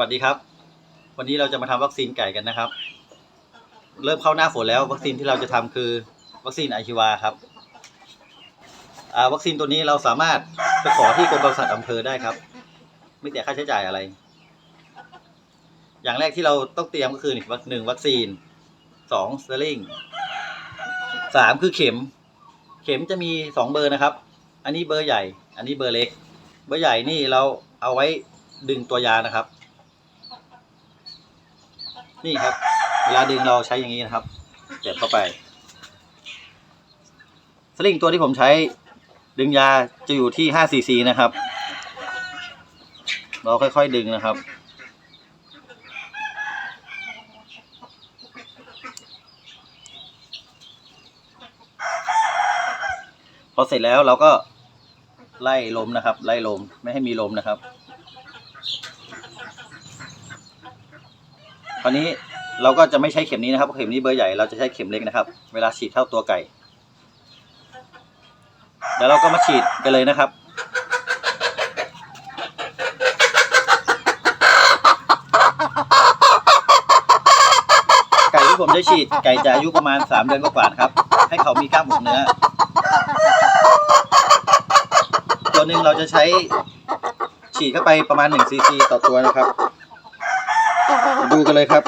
วัสดีครับ วันนี้เราจะมาทำวัคซีนไก่กันนะครับ เริ่มเข้าหน้าฝนแล้ว วัคซีนที่เราจะทำคือวัคซีนไอชิวาครับอ่าวัคซีนตัวนี้เราสามารถไปขอที่กรมปศุสัตว์อำเภอได้ครับ ไม่เสียค่าใช้จ่ายอะไร อย่างแรกที่เราต้องเตรียมก็คือหนึ่งวัคซีนสองสเตอร์ลิงสามคือเข็ม เข็มจะมีสองเบอร์นะครับ อันนี้เบอร์ใหญ่ อันนี้เบอร์เล็ก เบอร์ใหญ่นี่เราเอาไว้ดึงตัวยานะครับ นี่ครับ เวลาดึงเราใช้อย่างนี้นะครับเสียบเข้าไป สลิงตัวที่ผมใช้ดึงยาจะอยู่ที่5ซีซีนะครับ เราค่อยๆดึงนะครับ พอเสร็จแล้วเราก็ไล่ลมนะครับ ไล่ลมไม่ให้มีลมนะครับ ราวนี้เราก็จะไม่ใช้เข็มนี้นะครับเพราะเข็มนี้เบอร์ใหญ่เราจะใช้เข็มเล็กนะครับ เวลาฉีดเข้าตัวไก่เดี๋ยวเราก็มาฉีดกันเลยนะครับ ไก่ที่ผมจะฉีดไก่จะอายุประมาณสามเดือนกว่าๆครับ ให้เขามีกล้ามหมูเนื้อ ตัวหนึ่งเราจะใช้ฉีดเข้าไปประมาณ1ซีซีต่อตัวนะครับ ดูกันเลยครับ